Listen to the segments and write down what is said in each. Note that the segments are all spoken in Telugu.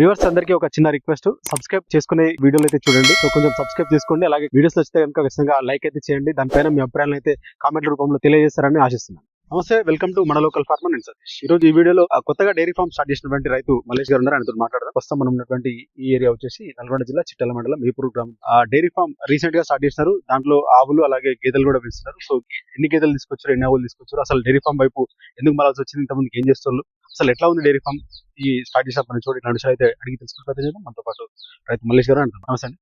వ్యూవర్స్ అందరికీ ఒక చిన్న రిక్వెస్ట్. సబ్స్క్రైబ్ చేసుకునే వీడియోలు అయితే చూడండి. సో కొంచెం సబ్స్క్రైబ్ చేసుకోండి. అలాగే వీడియోస్ నచ్చితే కనుక ఖచ్చితంగా లైక్ అయితే చేయండి. దానిపైన మీ అభిప్రాయాలను అయితే కామెంట్ల రూపంలో తెలియజేస్తారని ఆశిస్తున్నాను. నమస్తే వెల్కమ్ టు మన లోకల్ ఫార్మర్ నేను సతీష్. ఈ రోజు ఈ వీడియోలో కొత్తగా డైరీ ఫార్మ్ స్టార్ట్ చేసినటువంటి రైతు మల్లేష్ గారు ఉన్నారు. ఆయనతో మాట్లాడదాం. ప్రస్తుతం మనం ఉన్నటువంటి ఈ ఏరియా వచ్చేసి నల్గొండ జిల్లా చిట్టల మండలం మీపూర్ గ్రామం. ఆ డైరీ ఫార్మ్ రీసెంట్గా స్టార్ట్ చేసినారు. దాంట్లో ఆవులు అలాగే గేదెలు కూడా పెంచుతున్నారు. సో ఎన్ని గేదెలు తీసుకొచ్చారు ఎన్ని ఆవులు తీసుకొచ్చారు అసలు డైరీ ఫార్మ్ వైపు ఎందుకు మళ్ళీ వచ్చింది? ఇంతమందికి ఏం చేస్తారు అసలు ఎట్లా ఉంది డైరీ ఫార్మ్ ఈ స్టార్ట్ చేసినప్పటి నుంచి కూడా ఇట్లాంటి విషయాలు అయితే అడిగి తెలుసుకునే ప్రయత్నం చేద్దాం. మనతో పాటు రైతు మల్లేష్ గారు అంటారు నమస్తే అండి.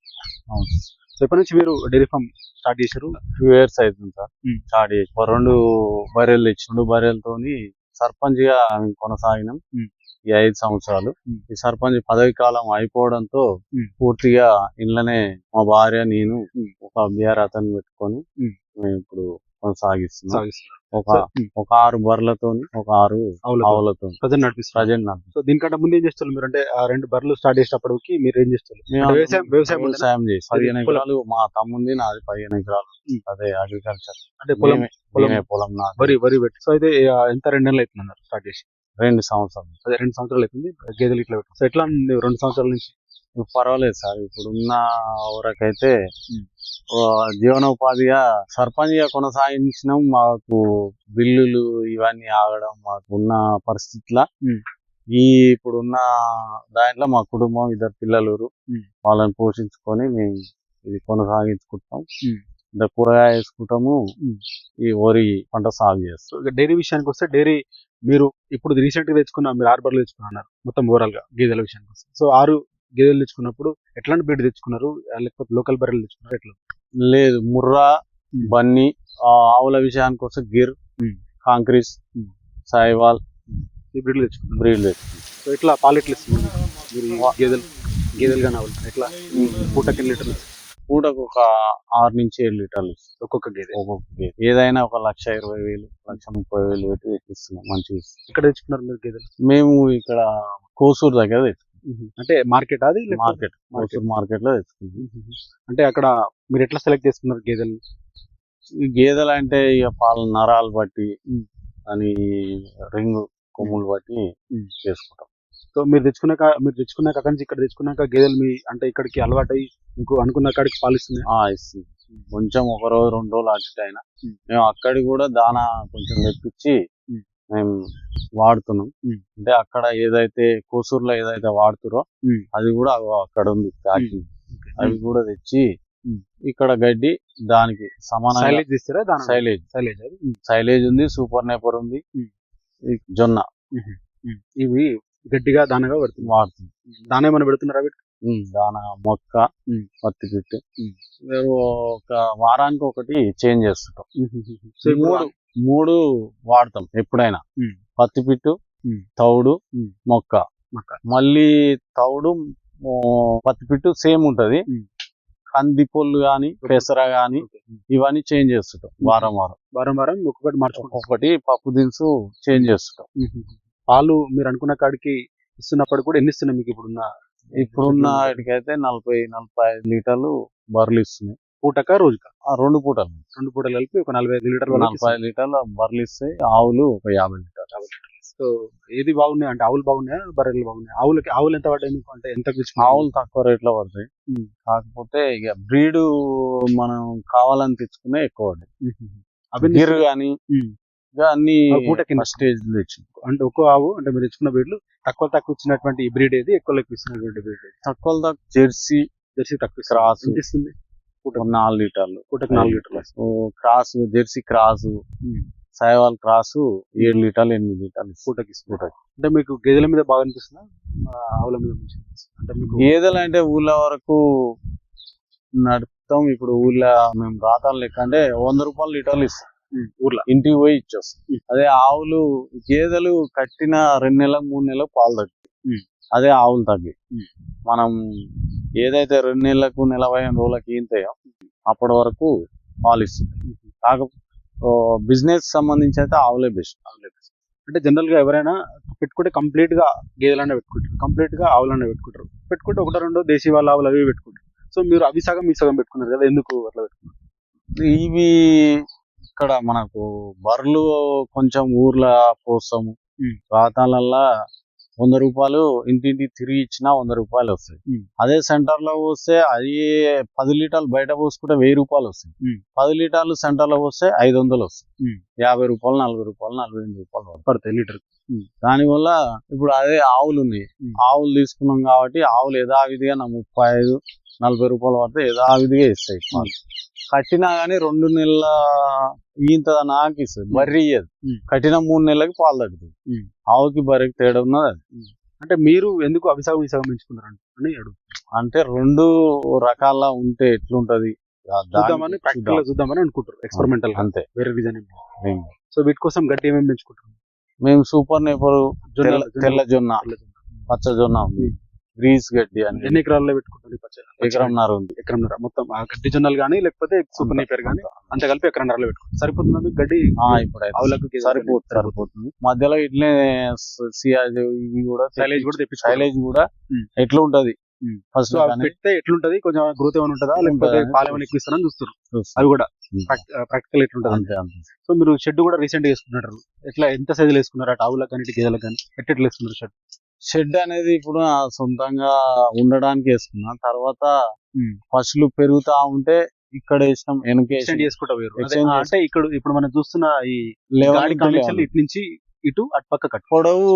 సో ఎప్పటి నుంచి మీరు డైరీ ఫార్మ్ స్టార్ట్ చేశారు టూ ఇయర్స్ అవుతుంది సార్. స్టార్ట్ చేసి రెండు బర్రెలు తెచ్చి రెండు బర్రెలతోని సర్పంచ్గా కొనసాగినాం. ఈ ఐదు సంవత్సరాలు. ఈ సర్పంచ్ పదవి కాలం అయిపోవడంతో. పూర్తిగా ఇంట్లోనే మా భార్య నేను. ఒక బిఆర్ అతను పెట్టుకొని. మేము ఇప్పుడు సాగిస్తున్నారు ఒక. ఒక ఆరు బర్రెలతోని ఒక ఆరు ఆవులతో. ప్రజెంట్ నడిపిస్తారు ప్రజెంట్ సో దీనికంటే ముందు ఏం చేస్తారు మీరు అంటే ఆ రెండు బర్రెలు స్టార్ట్ చేసేటప్పటికి మీరు ఏం చేస్తారు వ్యవసాయం- వ్యవసాయం? వ్యవసాయం చేసి పదిహేను. ఎకరాలు మా తమ్ముంది నాది పదిహేను ఎకరాలు. అదే అగ్రికల్చర్ అంటే పొలం పొలం- పొలం నాది. వరి వరి పెట్టి సో అయితే ఎంత రెండు నెలలు అవుతుంది స్టార్ట్ చేసి రెండు సంవత్సరాలు అదే రెండు సంవత్సరాలు అవుతుంది గేదెలు ఇట్లా పెట్టి సో ఎట్లా ఉంది రెండు సంవత్సరాల నుంచి పర్వాలేదు సార్ ఇప్పుడు ఉన్న వరకైతే జీవనోపాధిగా సర్పంచ్గా కొనసాగించడం మాకు బిల్లులు ఇవన్నీ ఆగడం మాకు ఉన్న పరిస్థితుల. ఈ ఇప్పుడున్న దాంట్లో మా కుటుంబం ఇద్దరు పిల్లలు. వాళ్ళని పోషించుకొని మేము ఇది కొనసాగించుకుంటాం. ఇంకా కూరగాయ వేసుకుంటాము. ఈ వరి పంట సాగు చేస్తాం ఇక డైరీ విషయానికి వస్తే డైరీ మీరు ఇప్పుడు రీసెంట్గా తెచ్చుకున్న మీరు ఆరు బర్రెలు తెచ్చుకున్నారు మొత్తం ఓవరాల్గా గేదెల విషయానికి వస్తే సో ఆరు గేదెలు తెచ్చుకున్నప్పుడు ఎట్లాంటి బ్రీడ్ తెచ్చుకున్నారు? లేకపోతే లోకల్ బర్రెలు తెచ్చుకున్నారు? ఎట్లా? లేదు ముర్రా. బన్నీ ఆ ఆవుల విషయానికి వస్తే గిర్. కాంక్రీస్. సాయివాల్ ఈ బ్రీడ్లు తెచ్చుకున్నారు. బ్రీడ్ సో ఎట్లా పాలు ఎట్లా ఈ గేదెలు గేదెలు కానీ ఆవులు ఎట్లా పూటకి ఎన్ని లీటర్లు? పూటకు ఒక ఆరు నుంచి ఏడు లీటర్లు. ఒక్కొక్క గేదె. ఒక్కొక్క గేదె. ఏదైనా ఒక లక్ష ఇరవై వేలు లక్ష ముప్పై వేలు పెట్టి ఇస్తున్నాం మంచిగా. ఇక్కడ తెచ్చుకున్నారు మీరు గేదెలు? మేము ఇక్కడ కోసూరు దగ్గర తెచ్చుకున్నాం. అంటే మార్కెట్ అది మార్కెట్ కోసూరు మార్కెట్లో తెచ్చుకున్నాం. అంటే అక్కడ మీరు ఎట్లా సెలెక్ట్ చేసుకున్నారు గేదెలు గేదెలు అంటే ఇక పాల నరాలు బట్టి. అని రింగ్ కొమ్ములు బట్టి. చేసుకుంటాం. సో మీరు తెచ్చుకున్నాక మీరు తెచ్చుకున్నాక అక్కడి నుంచి ఇక్కడ తెచ్చుకున్నాక గేదెలు మీ అంటే ఇక్కడికి అలవాటై మీకు అనుకున్న కాడికి పాలిస్తున్నాయి ఇస్తుంది. కొంచెం ఒక రోజు రెండు రోజులు అటు అయినా. మేము అక్కడికి కూడా దానా కొంచెం తెప్పించి మ్మ్. వాడుతున్నాం. అంటే అక్కడ ఏదైతే కోసూరులో ఏదైతే వాడుతురో. అది కూడా అక్కడ ఉంది ప్యాకింగ్. అవి కూడా తెచ్చి. ఇక్కడ గడ్డి దానికి సైలేజ్ సైలేజ్. సైలేజ్ సైలేజ్ ఉంది సూపర్ నేపర్ ఉంది. జొన్న. ఇవి గట్టిగా దానగా పడుతుంది వాడుతుంది దాన ఏమైనా పెడుతున్నారా. దాన మొక్క. పత్తి పిట్టు ఒక వారానికి ఒకటి చేంజ్ చేస్తుంటాం. మూడు మూడు వాడతాం ఎప్పుడైనా. పత్తి పిట్టు. తౌడు. మొక్క మొక్క. మళ్ళీ తౌడు పత్తి పిట్టు సేమ్ ఉంటది. కంది పొల్లు గాని పెసర గాని. ఇవన్నీ చేంజ్ చేస్తుంటాం వారం వారం వారం వారం ఒక్కొక్కటి మార్చుకుంటాం ఒక్కొక్కటి పప్పు దినుసు చేంజ్ చేస్తుంటాం పాలు మీరు అనుకున్న కాడికి ఇస్తున్నప్పుడు కూడా ఎన్ని ఇస్తున్నాయి మీకు ఇప్పుడున్న ఇప్పుడున్న వాటికైతే నలభై నలభై ఐదు లీటర్లు బర్రెలు ఇస్తున్నాయి పూటక రోజుక? ఆ రెండు పూటలు. రెండు పూటలు కలిపి ఒక నలభై ఐదు లీటర్ల నలభై ఐదు లీటర్ల బర్రెలు ఇస్తాయి ఆవులు ఒక యాభై లీటర్లు. సో ఏది బాగున్నాయి? అంటే ఆవులు బాగున్నాయా? బర్రెలు బాగున్నాయి? ఆవులకి ఆవులు ఎంత పడ్డాయి మీకు? అంటే ఎంత? ఆవులు తక్కువ రేట్లో పడతాయి. కాకపోతే ఇక బ్రీడ్ మనం కావాలని తెచ్చుకునే ఎక్కువ పడ్డాయి. గాని మ్మ్. ఇక అన్ని పూటకి స్టేజ్ అంటే ఒక్కో ఆవు అంటే మీరు తెచ్చుకున్న బ్రీడ్లు తక్కువ తక్కువ ఇచ్చినటువంటి బ్రీడ్ ఏది? ఎక్కువ ఎక్కువ ఇస్తున్నటువంటి బ్రీడ్ తక్కువ తక్కువ జెర్సీ జెర్సీ తక్కువ. ఎంత ఇస్తుంది? ఒక నాలుగు లీటర్లు. పూటకి నాలుగు లీటర్లు. Cross Jersey cross Sahiwal cross ఏడు లీటర్లు ఎనిమిది లీటర్లు. పూటకి ఇస్తుంది అంటే మీకు గేదెల మీద బాగా అనిపిస్తుందా? ఆవుల మీద? అంటే మీకు గేదెలు అంటే ఊళ్ళో వరకు నడుపుతాం. ఇప్పుడు ఊళ్ళో మేము రాతాలు లెక్క అంటే వంద రూపాయలు లీటర్లు ఇస్తాం. ఊర్లో. ఇంటికి పోయి ఇచ్చేస్తాం. అదే ఆవులు గేదెలు కట్టిన రెండు నెలలకు మూడు నెలలకు పాలు తగ్గి. అదే ఆవులు తగ్గి. మనం ఏదైతే రెండు నెలలకు నెల పదిహేను రోజులకి ఈంతాయో అప్పటి వరకు పాలు ఇస్తుంది. కాకపోతే బిజినెస్ సంబంధించి అయితే ఆవులే బెస్ట్. అంటే జనరల్గా ఎవరైనా పెట్టుకుంటే కంప్లీట్గా గేదెలనే పెట్టుకుంటారు. కంప్లీట్గా ఆవులనే పెట్టుకుంటారు. పెట్టుకుంటే ఒకటో రెండో దేశీ వాళ్ళ ఆవులు అవి పెట్టుకుంటారు. సో మీరు అవి సగం మీ సగం పెట్టుకున్నారు కదా ఎందుకు అట్లా పెట్టుకున్నారు? ఇవి ఇక్కడ మనకు బర్రెలు కొంచెం ఊర్ల కోసము ఉమ్. ప్రాంతాలల్లా వంద రూపాయలు ఇంటింటి తిరిగి ఇచ్చినా వంద రూపాయలు వస్తాయి. అదే సెంటర్లో పోస్తే అది పది లీటర్లు బయట పోసుకుంటే వెయ్యి రూపాయలు వస్తాయి. పది లీటర్లు సెంటర్లో పోస్తే ఐదు వందలు వస్తాయి. యాభై రూపాయలు నలభై రూపాయలు నలభై ఎనిమిది రూపాయలు పడతాయి. లీటర్ దానివల్ల ఇప్పుడు అదే ఆవులు ఉన్నాయి. ఆవులు తీసుకున్నాం కాబట్టి ఆవులు యథావిధిగా నా ముప్పై ఐదు నలభై రూపాయలు పడితే యథావిధిగా ఇస్తాయి. పాలు కట్టినా గానీ రెండు నెలల ఈంత నాకు ఇస్తుంది. బర్రె ఇయ్యదు. కట్టిన మూడు నెలలకి పాలు తగ్గుతుంది. ఆవుకి బర్రెకి తేడా ఉన్నది? అది అంటే మీరు ఎందుకు అభిసాగం విసాగం ఎంచుకున్నారు అని అంటే రెండు రకాల ఉంటే ఎట్లుంటది? ఆ చూద్దామని ప్రాక్టికల్ చూద్దాం. చూద్దామని అనుకుంటారు ఎక్స్పెరిమెంటల్ అంతే. వేరే మేము- సో వీటి కోసం గడ్డి ఏమేమి పెంచుకుంటారు మేము సూపర్ నేపర్ జొన్న. తెల్ల జొన్న. పచ్చ జొన్న ఉంది. గ్రీస్ గడ్డి అని. ఎన్ని ఎకరాల్లో పచ్చ ఎకరంన్నర ఉంది. ఎకరంన్నర. మొత్తం ఆ గడ్డి జొన్నలు కానీ లేకపోతే సూపర్ నేపర్ కానీ అంత కలిపి ఎకరంన్నరలో పెట్టుకుంటారు. సరిపోతుంది గడ్డి? ఇప్పుడు ఆవులకు సరిపోతుంది సరిపోతుంది? మధ్యలో ఇట్లే సియాజ్ ఇవి కూడా సైలేజ్ కూడా తెప్పించుకోవాలి సైలేజ్ కూడా. ఎట్లా ఉంటది. ఫస్ట్ పెడితే ఎట్లుంటది? కొంచెం గ్రోత్ ఏమైనా ఉంటుందా? లేకపోతే? పాలు ఏమైనా ఎక్కువ ఇస్తారని చూస్తారు అవి కూడా ప్రాక్టికల్ ఎట్లుంటది? అంతే అంతే. సో మీరు షెడ్ కూడా రీసెంట్గా వేసుకున్నారు. ఎట్లా ఎంత సైజులు వేసుకున్నారు? అటు ఆవులకు కానీ ఇటు గేదెలకు కానీ ఎట్లా వేసుకున్నారు షెడ్? షెడ్ అనేది ఇప్పుడు సొంతంగా ఉండడానికి వేసుకున్నా. తర్వాత. పశువులు పెరుగుతా ఉంటే ఇక్కడ వేసినాం వెనక ఎక్స్టెండ్ చేసుకుంటా అదే, అంటే ఇక్కడ ఇప్పుడు మనం చూస్తున్న ఈ గాడి కనెక్షన్ ఇటు నుంచి ఇటు అటు పక్క కట్. పొడవు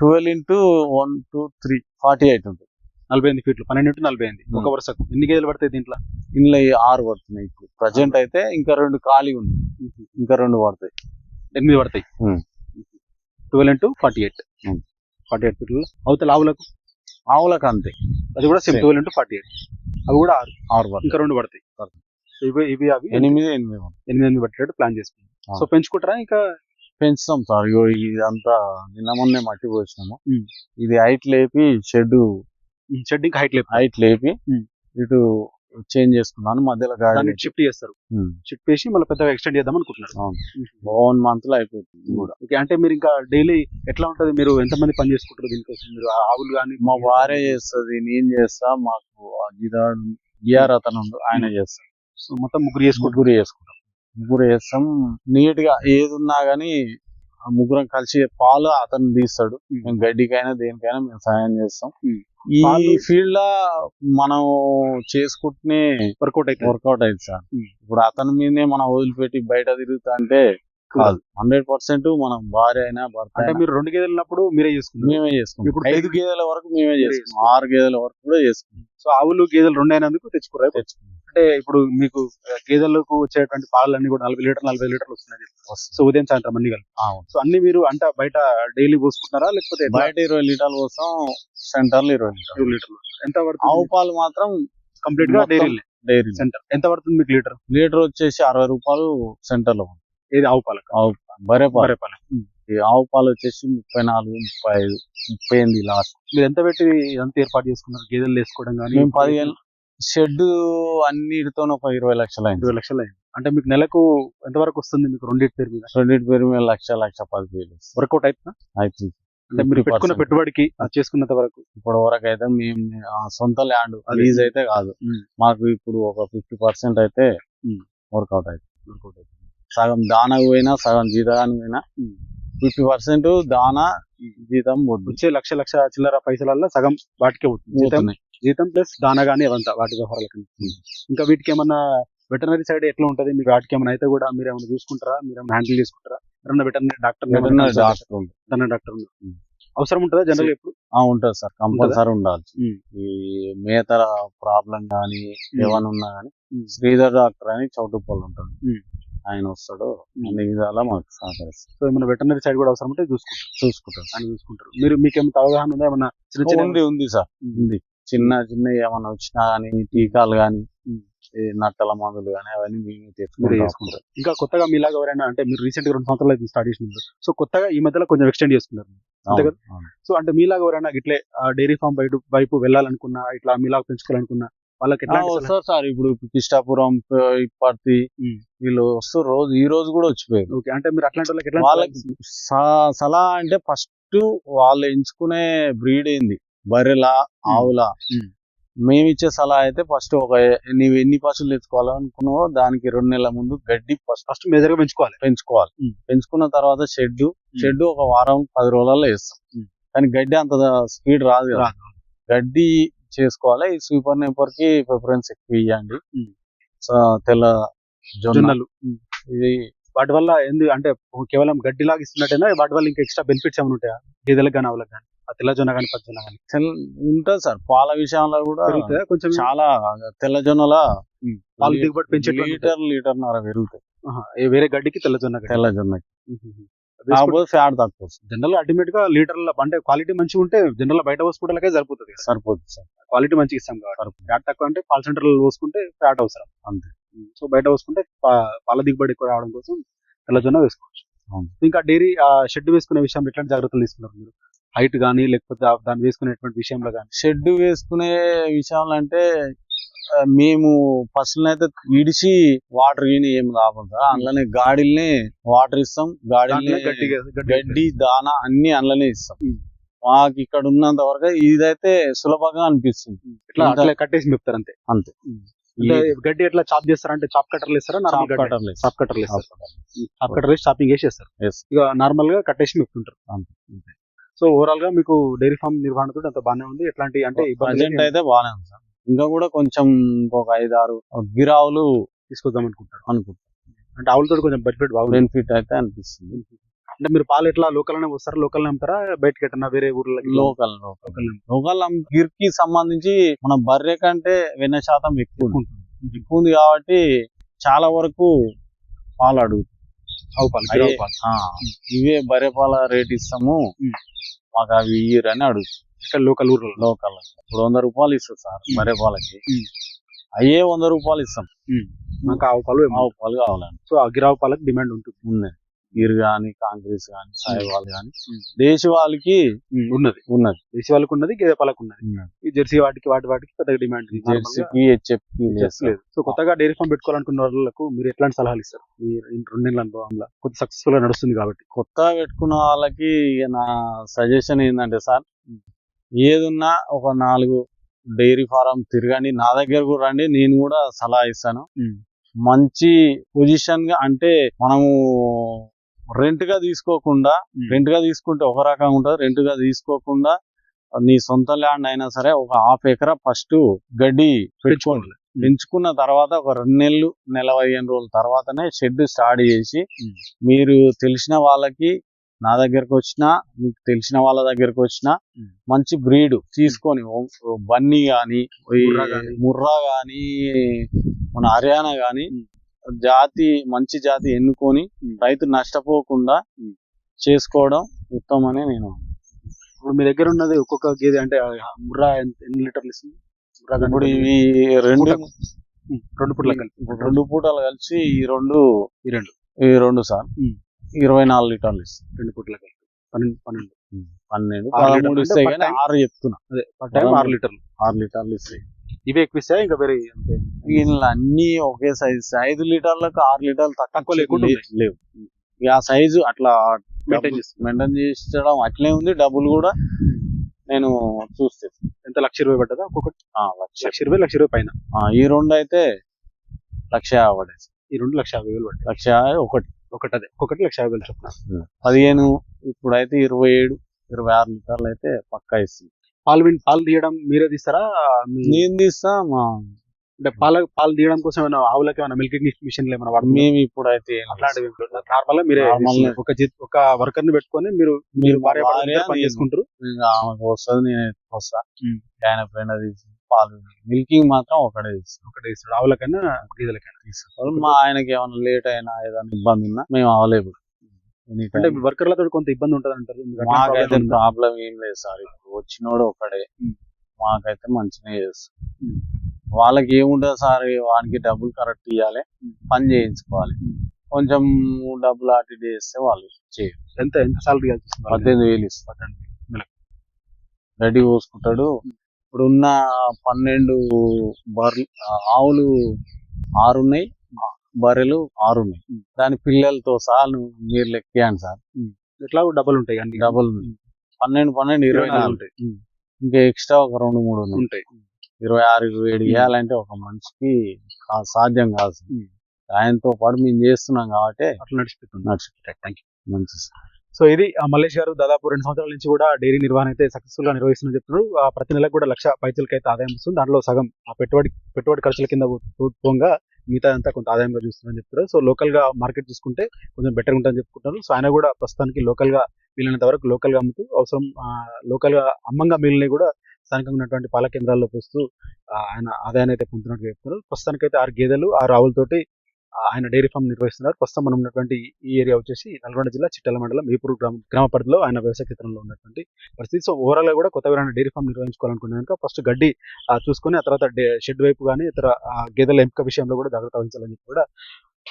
twelve into one two three forty eight ఉంటుంది. నలభై ఎనిమిది ఫీట్లు పన్నెండు ఇంటూ నలభై ఎనిమిది. ఒక. వరుసకు. ఎన్ని గేదెలు పడతాయి దీంట్లో? ఇందులో ఈ ఆరు పడుతున్నాయి ఇప్పుడు. ప్రజెంట్ అయితే ఇంకా రెండు ఖాళీ ఉంది ఇంకా రెండు పడతాయి. ఎనిమిది పడతాయి. Twelve into forty eight. Forty eight ఫీట్లు అవతల ఆవులకు ఆవులకు అంతే. అది కూడా Same. Twelve into forty eight అవి కూడా ఆరు. ఆరు ఇంకా రెండు పడతాయి. ఇవి ఇవి అవి ఎనిమిది ఎనిమిది. ఎనిమిది ఎనిమిది పట్టేటట్టు ప్లాన్ చేసుకున్నాం. ఆ. సో పెంచుకుంటారా ఇంకా? పెంచుతాం సార్. ఇగో ఇదంతా నిన్న మొన్నే మట్టి పోసినాము. ఇది హైట్ లేపి షెడ్ షెడ్ ఇంకా హైట్ లేపు. హైట్ లేపి. ఇటు చేంజ్ చేసుకున్నాను మధ్యలో గాడి షిఫ్ట్ చేస్తారు. షిఫ్ట్ చేసి మళ్ళీ పెద్దగా ఎక్స్టెండ్ చేద్దాం అనుకుంటున్నారు. వన్ మంత్లో అయిపోతుంది కూడా. ఓకే. అంటే మీరు ఇంకా డైలీ ఎట్లా ఉంటది? మీరు ఎంతమంది పని చేసుకుంటారు దీనికోసం? మీరు ఆవులు కానీ మా భార్య చేస్తుంది నేను చేస్తా మాకు గిదాడు బిఆర్ అతను ఆయన చేస్తాడు సో మొత్తం ముగ్గురు చేసుకుంటారు. ముగ్గురు చేసుకుంటాం. ముగ్గురు చేస్తాం. నీట్గా ఏది ఉన్నా గానీ ఆ ముగ్గురం కలిసి పాలు అతను తీస్తాడు. మేము గడ్డికైనా దేనికైనా మేము సాయం చేస్తాం. ఈ ఫీల్డ్లో మనం చేసుకుంటూనే వర్కౌట్ అయితే వర్కౌట్ అయింది సార్. ఇప్పుడు అతని మీదనే మనం వదిలిపెట్టి బయట తిరుగుతా అంటే కాదు హండ్రెడ్ పర్సెంట్ మనం భార్య అయినా భర్త అంటే మీరు రెండు గేదెలు ఉన్నప్పుడు మీరే చేసుకుంటారు మేమే చేసుకుంటాం ఇప్పుడు ఐదు గేదెల వరకు మేమే చేసుకుంటాం చేసుకుంటాం. ఆరు గేదెల వరకు కూడా చేసుకుంటాం సో ఆవులు గేదెలు రెండు అయినందుకు తెచ్చుకోరు తెచ్చుకుంటాం. అంటే ఇప్పుడు మీకు గేదెలకు వచ్చేటువంటి పాలన్నీ కూడా నలభై లీటర్ నలభై లీటర్లు వస్తున్నాయి. సో ఉదయం సాయంత్రం అన్ని కలిపి. సో అన్ని మీరు అంటే బయట డైలీ పోసుకుంటారా లేకపోతే? బయట ఇరవై లీటర్ల కోసం సెంటర్లు ఇరవై లీటర్లు. ఎంత ఆవు పడుతుంది పాలు మాత్రం కంప్లీట్గా డైరీ డైరీ సెంటర్. ఎంత పడుతుంది మీకు లీటర్? లీటర్ వచ్చేసి అరవై రూపాయలు సెంటర్లో ఉంది. ఏది? ఆవు పాలకు? ఆవు బరే పాలు. బరే పాలకు. ఈ ఆవు పాలు వచ్చేసి ముప్పై నాలుగు ముప్పై ఐదు ముప్పై ఎనిమిది లాస్ట్ మీరు ఎంత పెట్టి అంత ఏర్పాటు చేసుకున్నారు? గేదెలు వేసుకోవడం కానీ మేము పదిహేను షెడ్ అన్నిటితో ఒక ఇరవై లక్షలు అయింది. ఇరవై లక్షలు అయింది. అంటే మీకు నెలకు ఎంత వరకు వస్తుంది మీకు రెండింటి పేరు మీద? రెండింటి పేరు మీద లక్ష లక్ష పది వేలు వర్కౌట్ అవుతుందా? అవుతుంది. అంటే మీరు 50% పెట్టుకున్న పెట్టుబడికి చేసుకున్నంత వరకు? ఇప్పటి వరకు అయితే మేము సొంత ల్యాండ్. లీజ్ అయితే కాదు. మాకు ఇప్పుడు ఒక ఫిఫ్టీ పర్సెంట్ అయితే. వర్కౌట్ అవుతుంది. వర్కౌట్ అవుతుంది. సగం దానా పోయినా సగం జీతానికి పోయినా. ఫిఫ్టీ పర్సెంట్ దానా జీతం. వచ్చే లక్ష లక్ష చిల్లర పైసలల్లో సగం వాటికే పోతుంది. జీతం ప్లస్ దానా గానీ అవంతా వాటి వ్యవహారాలకి ఇంకా వీటికి ఏమన్నా వెటనరీ సైడ్ ఎట్లా ఉంటది? మీకు వాటికి ఏమైనా అయితే కూడా మీరు ఏమైనా చూసుకుంటారా? మీరు ఏమైనా హ్యాండిల్ చేసుకుంటారా? ఎవరైనా veterinary doctor veterinary doctor doctor. అవసరం ఉంటుందా జనరల్ ఎప్పుడు? ఆ, ఉంటుంది సార్. కంపల్సరీ ఉండాలి. ఈ మేతల ప్రాబ్లం కానీ ఏమైనా ఉన్నా కానీ. శ్రీధర్ డాక్టర్ అని చౌటుపల్లి ఉంటాడు. ఉమ్. ఆయన వస్తాడు. అన్ని విధాలా మాకు సహకరిస్తాడు. సో ఏమైనా వెటనరీ సైడ్ కూడా అవసరం ఉంటే చూసుకుంటారు. చూసుకుంటాడు ఆయన చూసుకుంటారు. మీరు మీకు ఏమైనా అవగాహన ఉందా? ఏమన్నా ఉంది ఉంది సార్. ఉంది. చిన్న చిన్న ఏమైనా వచ్చినా కానీ టీకాలు కానీ నట్టల మందులు కానీ అవన్నీ మేము తెచ్చుకుంటాం చేసుకుంటారు. ఇంకా కొత్తగా మీలాగా ఎవరైనా అంటే మీరు రీసెంట్గా రెండు సంవత్సరాలు అయితే స్టార్ట్ చేసినారు. సో కొత్తగా ఈ మధ్యలో కొంచెం ఎక్స్టెండ్ చేసుకున్నారు. సో అంటే మీలాగా ఎవరైనా ఇట్లే డైరీ ఫామ్ బయట వైపు వెళ్ళాలనుకున్నా ఇట్లా మీలాగా పెంచుకోవాలనుకున్నా వాళ్ళకి వస్తారు సార్. ఇప్పుడు కిష్టాపురం ప- ఇప్పటి ఉమ్. వీళ్ళు వస్తారు. రోజు ఈ రోజు కూడా వచ్చిపోయారు. ఓకే. అంటే మీరు అట్లాంటి వాళ్ళకి వాళ్ళకి సలహా అంటే ఫస్ట్ వాళ్ళు ఎంచుకునే బ్రీడ్ ఏంది? బర్రెలా ఆవులా. మేము. ఇచ్చే సలహా అయితే ఫస్ట్ ఒక నీవు ఎన్ని పశువులు తెచ్చుకోవాలనుకున్నావో దానికి రెండు నెలల ముందు గడ్డి ఫస్ట్ ఫస్ట్ మేజర్గా పెంచుకోవాలి. పెంచుకోవాలి. పెంచుకున్న తర్వాత షెడ్ షెడ్ ఒక వారం పది రోజులలో వేస్తాం. కానీ గడ్డి అంత స్పీడ్ రాదు కదా. రాదు. గడ్డి చేసుకోవాలి. ఈ స్వీపర్ నేపర్కి ప్రిఫరెన్స్ ఎక్కువ ఇవ్వండి తెల్ల జొన్న. జొన్నలు. ఇది వాటి వల్ల ఎందు అంటే కేవలం గడ్డి లాగా ఇస్తున్నట్టేనా? వాటి వల్ల ఇంకా ఎక్స్ట్రా బెనిఫిట్స్ ఏమైనా ఉంటాయా? గేదెలకు కానీ ఆవులకు కానీ తెల్ల జొన్న కానీ పచ్చ జొన్న కానీ. ఉంటుంది సార్. పాల విషయంలో కూడా కొంచెం చాలా తెల్ల జొన్నల ఉమ్. పాల దిగుబడి పెంచేటువంటి లీటర్ లీటర్ నర పెరుగుతాయి. వేరే గడ్డికి తెల్ల జొన్న తెల్ల జొన్నకి కాకపోతే ఫ్యాట్ తక్కువ జనరల్ అల్టిమేట్గా లీటర్ల అంటే క్వాలిటీ మంచిగా ఉంటే జనరల్ బయట పోసుకోవడానికే సరిపోతుంది సరిపోతుంది సార్. క్వాలిటీ మంచిగా ఇస్తాం కాబట్టి. ఫ్యాట్ తక్కువ అంటే పాల సెంటర్లో పోసుకుంటే ఫ్యాట్ అవసరం. అంతే. సో బయట పోసుకుంటే పాల దిగుబడి ఎక్కువ రావడం కోసం తెల్ల జొన్న వేసుకోవచ్చు. ఇంకా డైరీ షెడ్ వేసుకునే విషయం ఎట్లాంటి జాగ్రత్తలు తీసుకున్నారు మీరు? హైట్ కానీ లేకపోతే దాన్ని వేసుకునేటువంటి విషయంలో కానీ షెడ్ వేసుకునే విషయంలో అంటే మేము ఫస్ట్ అయితే ఇడిచి వాటర్ గిని ఏం రాబోదు సార్ అందులోనే గాడిల్ని వాటర్ ఇస్తాం గాడిల్ని గడ్డి దానా అన్ని అందులోనే ఇస్తాం. మాకు ఇక్కడ ఉన్నంత వరకు ఇదైతే సులభంగా అనిపిస్తుంది ఇట్లా అట్లా కట్టేసి మెప్తారు అంతే అంతే. గడ్డి ఎట్లా చాప్ చేస్తారంటే చాప్ కట్టర్లు ఇస్తారా నార్మల్ కట్టర్లు. చాప్ కట్టర్లు ఇస్తారు. చాప్ కట్టర్ చాపింగ్ వేసి చేస్తారు Yes. ఇక నార్మల్గా కట్టేసి మెప్తుంటారు అంతే. సో ఓవరాల్గా మీకు డైరీ ఫార్మ్ నిర్వహణతో అంత బాగానే ఉంది. ఎట్లాంటి అంటే ప్రజెంట్ అయితే బాగానే ఉంది సార్. ఇంకా కూడా కొంచెం ఒక ఐదారు గిరావులు తీసుకొద్దాం అనుకుంటారు. అనుకుంటా అంటే ఆవులతో కొంచెం బెనిఫిట్ బాగుంది. బెనిఫిట్ అయితే అనిపిస్తుంది. అంటే మీరు పాలు ఎట్లా లోకల్ అనే వస్తారా? లోకల్ అమ్ముతారా? బయటకి ఎట్టనా వేరే ఊర్లో లోకల్ లోకల్ లోకల్ గిర్కి సంబంధించి మన బర్రె కంటే వెన్న శాతం ఎక్కువ ఉంది. ఎక్కువ ఉంది కాబట్టి చాలా వరకు పాలు అడుగు ఇవే బర్రె పాల రేట్ ఇస్తాము. మాకు అవి ఇయ్యరని అడుగు. ఇక్కడ లోకల్ ఊర్లో లోకల్. ఇప్పుడు వంద రూపాయలు ఇస్తారు సార్ ఉమ్. బర్రె పాలకి. ఉమ్. అయ్యే వంద రూపాయలు ఇస్తాం. మాకు ఆవు పాలు. ఆవు పాలు కావాలండి. సో ఆ గిరావు పాలకు డిమాండ్ ఉంటుంది. గీర్ గాని కాంగ్రెస్ గాని సాయివాల్ గాని ఉమ్. దేశవాళికి ఉన్నది. ఉన్నది. దేశీ వాళ్ళకు ఉన్నది గేదె పాలకు ఉన్నది. ఈ జెర్సీ వాటికి వాటి వాటికి పెద్దగా డిమాండ్ జెర్సీకి హెచ్ఎఫ్కి లేదు. సో కొత్తగా డైరీ ఫామ్ పెట్టుకోవాలనుకున్న వాళ్ళకు మీరు ఎట్లాంటి సలహాలు ఇస్తారు? ఈ రెండు నెలల అనుభవంలో కొద్ది సక్సెస్ఫుల్గా నడుస్తుంది కాబట్టి. కొత్తగా పెట్టుకున్న వాళ్ళకి నా సజెషన్ ఏంటంటే సార్ ఏదున్నా ఒక నాలుగు డైరీ ఫారం తిరగండి. నా దగ్గర కూడా రండి. నేను కూడా సలహా ఇస్తాను. మంచి పొజిషన్గా అంటే మనము రెంట్గా తీసుకోకుండా రెంట్గా తీసుకుంటే ఒక రకంగా ఉంటుంది రెంట్గా తీసుకోకుండా నీ సొంత ల్యాండ్ అయినా సరే ఒక హాఫ్ ఎకరా ఫస్ట్ గడ్డి పెంచుకోవాలి పెంచుకున్న తర్వాత ఒక రెండు నెలలు నెల పదిహేను రోజుల తర్వాతనే షెడ్ స్టార్ట్ చేసి. మీరు తెలిసిన వాళ్ళకి నా దగ్గరకు వచ్చినా మీకు తెలిసిన వాళ్ళ దగ్గరకు వచ్చినా. మంచి బ్రీడ్ తీసుకొని బన్నీ ఈ ముర్రా గాని మన హర్యానా ఉమ్. జాతి మంచి జాతి ఎన్నుకొని. రైతు నష్టపోకుండా. చేసుకోవడం ఉత్తమని నేను ఇప్పుడు మీ దగ్గర ఉన్నది ఒక్కొక్క గేదె అంటే ముర్రా ఎన్ని లీటర్లు ఇస్తుంది? ఇప్పుడు ఇవి రెండు రెండు పుట్ల కలిపి. రెండు పూటలు కలిసి ఈ రెండు ఈ రెండు. ఈ రెండు సార్. ఇరవై నాలుగు లీటర్లు ఇస్తాయి రెండు పుట్ల కలిపి. పన్నెండు పన్నెండు. పన్నెండు ఆరు పదమూడు ఇస్తాయి కానీ చెప్తున్నా. అదే. ఆరు లీటర్లు. ఆరు లీటర్లు ఇస్తాయి. ఇవే ఎక్కువ ఇస్తాయి ఇంకా వేరే అంటే వీళ్ళు అన్ని ఒకే సైజ్ ఐదు లీటర్లకు ఆరు లీటర్లు తక్కువ లేకుండా లేవు. ఆ సైజు అట్లా మెయింటైన్ చేస్తుంది మెయింటైన్ చేయించడం అట్లే ఉంది. డబ్బులు కూడా నేను చూస్తే. ఎంత? లక్ష ఇరవై పడ్డదా ఒక్కొక్కటి? లక్ష. ఇరవై లక్ష ఇరవై పైన. ఈ రెండు అయితే లక్ష యాభై ఈ రెండు లక్ష యాభై వేలు పడ్డాయి. లక్ష ఒకటి. ఒకటి అదే. ఒకటి లక్ష యాభై వేలు చొప్పున. పదిహేను ఇప్పుడైతే ఇరవై ఏడు ఇరవై ఆరు లీటర్లు అయితే పక్కా ఇస్తుంది. పాలు విన్- పాలు తీయడం మీరే తీస్తారా మీ- నేను తీస్తా మా అంటే పాల పాలు తీయడం కోసం ఏమైనా ఆవులకి ఏమైనా మిల్కింగ్ మిషన్లు ఏమైనా వాడుతున్నారు మేము ఇప్పుడైతే ఏం లేదు. అట్లాంటివి నార్మల్గా మీరే Normal. ఒక జి- ఒక వర్కర్ని పెట్టుకొని మీరు మీరు భార్య పని నేను. చేసుకుంటారు ఇంకా ఆమెకు వస్తుంది నేను వస్తా. ఆయన పైన తీసి పాలు మిల్కింగ్ మాత్రం ఒకటే తీస్తాం ఒకటే ఇస్తాడు ఆవులకైనా గేదెలకైనా మా ఆయనకి ఏమైనా లేట్ అయినా ఏదైనా ఇబ్బంది ఉన్నా మేము అవైలబుల్ అంటే వర్కర్లతో కొంత ఇబ్బంది ఉంటది అంటారు. మాకైతే? ప్రాబ్లం ఏం లేదు సార్. ఇప్పుడు వచ్చినోడు ఒకడే. మాకైతే మంచిగా చేస్తాం. వాళ్ళకి ఏముంటుంది సార్? వానికి డబ్బులు కరెక్ట్ ఇవ్వాలి. పని చేయించుకోవాలి. కొంచెం డబ్బులు అటు ఇటు చేస్తే వాళ్ళు చేయరు. ఎంత ఎంత సాలరీ పద్దెనిమిది వేలు ఇస్తారు. రెడీ పోసుకుంటాడు. ఇప్పుడు ఉన్న పన్నెండు బర్రెలు ఆవులు ఆరు ఉన్నాయి బర్రెలు ఆరు ఉన్నాయి. దాని పిల్లలతో సహా నువ్వు మీరు లెక్కేయండి సార్. ఎట్లా డబ్బులు ఉంటాయి అన్ని? డబుల్ పన్నెండు పన్నెండు ఇరవై నాలుగు ఉంటాయి. ఇంకా ఎక్స్ట్రా ఒక రెండు మూడు ఉంటాయి. ఇరవై ఆరు ఏడు వేయాలంటే ఒక మనిషికి సాధ్యం కాదు. ఆయనతో పాటు మేము చేస్తున్నాం కాబట్టి అట్లా నడిచిపోతుంది నడుచు థ్యాంక్ యూ మంచి సో ఇది ఆ మల్లేష్ గారు దాదాపు రెండు సంవత్సరాల నుంచి కూడా డైరీ నిర్వహణ అయితే సక్సెస్ఫుల్గా నిర్వహిస్తున్నారు చెప్తున్నారు. ఆ ప్రతి నెలకు కూడా లక్ష పైసలకి అయితే ఆదాయం వస్తుంది. దాంట్లో సగం ఆ పెట్టుబడి పెట్టుబడి ఖర్చుల కింద పో- పోగా మిగతా అంతా కొంత ఆదాయంగా చూస్తున్నారని చెప్తున్నారు. సో లోకల్గా మార్కెట్ చూసుకుంటే కొంచెం బెటర్ ఉంటుందని చెప్పుకుంటారు సో ఆయన కూడా ప్రస్తుతానికి లోకల్గా వరకు లోకల్గా అమ్ముతూ అవసరం లోకల్గా అమ్మంగా మిగిలినవి కూడా స్థానికంగా ఉన్నటువంటి పాల కేంద్రాల్లో పోస్తూ ఆయన ఆదాయాన్ని అయితే పొందుతున్నట్టు చెప్తున్నారు. ప్రస్తుతానికి అయితే ఆరు గేదెలు ఆరు ఆవులతోటి ఆయన డైరీ ఫామ్ నిర్వహిస్తున్నారు. ప్రస్తుతం మనం ఉన్నటువంటి ఈ ఏరియా వచ్చేసి నల్గొండ జిల్లా చిట్టల మండలం మీపూరు గ్రామ గ్రామ పరిధిలో ఆయన వ్యవసాయ క్షేత్రంలో ఉన్నటువంటి పరిస్థితి. సో ఓవరాల్గా కూడా కొత్త ఆయన డైరీ ఫామ్ నిర్వహించుకోవాలనుకునే కనుక ఫస్ట్ గడ్డి ఆ, చూసుకొని ఆ తర్వాత షెడ్ వైపు కానీ ఇతర గేదెల ఎంపిక విషయంలో కూడా జాగ్రత్త వహించాలని చెప్పి కూడా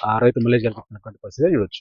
ఆ రైతు మల్లేష్ గారు పరిస్థితి చూడొచ్చు.